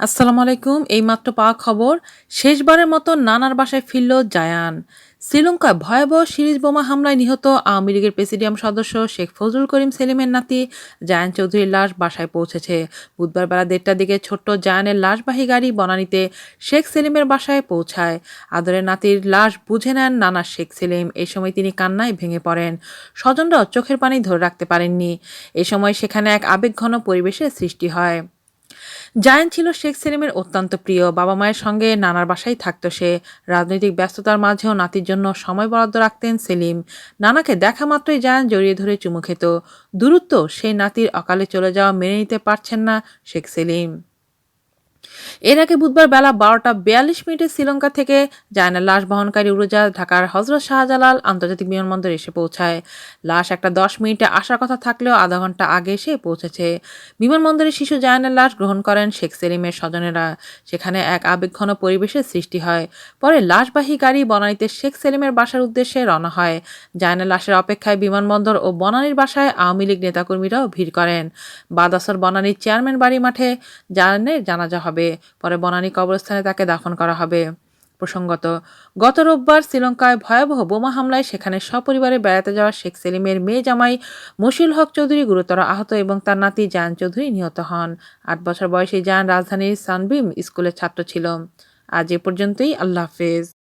আসসালামু আলাইকুম, এইমাত্র পাওয়া খবর, শেষবারের মতো নানার বাসায় ফিরল জায়ান। শ্রীলঙ্কায় ভয়াবহ সিরিজ বোমা হামলায় নিহত আওয়ামী লীগের প্রেসিডিয়াম সদস্য শেখ ফজলুল করিম সেলিমের নাতি জায়ান চৌধুরীর লাশ বাসায় পৌঁছেছে। বুধবার বেলা দেড়টার দিকে ছোট্ট জায়ানের লাশবাহী গাড়ি বনানীতে শেখ সেলিমের বাসায় পৌঁছায়। আদরের নাতির লাশ বুঝে নেন নানা শেখ সেলিম। এই সময় তিনি কান্নায় ভেঙে পড়েন। স্বজনরাও চোখের পানি ধরে রাখতে পারেননি। এ সময় সেখানে এক আবেগঘন পরিবেশের সৃষ্টি হয়। জায়ান ছিল শেখ সেলিমের অত্যন্ত প্রিয়। বাবা মায়ের সঙ্গে নানার বাসায় থাকত সে। রাজনৈতিক ব্যস্ততার মাঝেও নাতির জন্য সময় বরাদ্দ রাখতেন সেলিম। নানাকে দেখা মাত্রই জায়ান জড়িয়ে ধরে চুমু খেত। দূরত্ব সেই নাতির অকালে চলে যাওয়া মেনে নিতে পারছেন না শেখ সেলিম। এর আগে বুধবার বেলা বারোটা বিয়াল্লিশ মিনিটে শ্রীলঙ্কা থেকে জায়নার লাশ বহনকারী উড়োজাহাজ ঢাকার হজরত শাহজালাল আন্তর্জাতিক বিমানবন্দরে এসে পৌঁছায়। লাশ একটা দশ মিনিটে আসার কথা থাকলেও আধা ঘণ্টা আগে এসে পৌঁছেছে। বিমানবন্দরে শিশু জায়নের লাশ গ্রহণ করেন শেখ সেলিমের স্বজনেরা। সেখানে এক আবেগঘন পরিবেশের সৃষ্টি হয়। পরে লাশবাহী গাড়ি বনানীতে শেখ সেলিমের বাসার উদ্দেশ্যে রওনা হয়। জায়নের লাশের অপেক্ষায় বিমানবন্দর ও বনানীর বাসায় আওয়ামী লীগ নেতাকর্মীরাও ভিড় করেন। বাদাসর বনানীর চেয়ারম্যান বাড়ি মাঠে জায়নের জানাজা হবে। পরে বনানী কবরস্থানে তাকে দাফন করা হবে। প্রসঙ্গত, গত রোববার শ্রীলঙ্কায় ভয়াবহ বোমা হামলায় সেখানে সপরিবারে বেড়াতে যাওয়া শেখ সেলিমের মেয়ে জামাই মশিল হক চৌধুরী গুরুতর আহত এবং তার নাতি জায়ান চৌধুরী নিহত হন। আট বছর বয়সে জায়ান রাজধানীর সানবিম স্কুলের ছাত্র ছিল। আজ এ পর্যন্তই, আল্লাহ হাফেজ।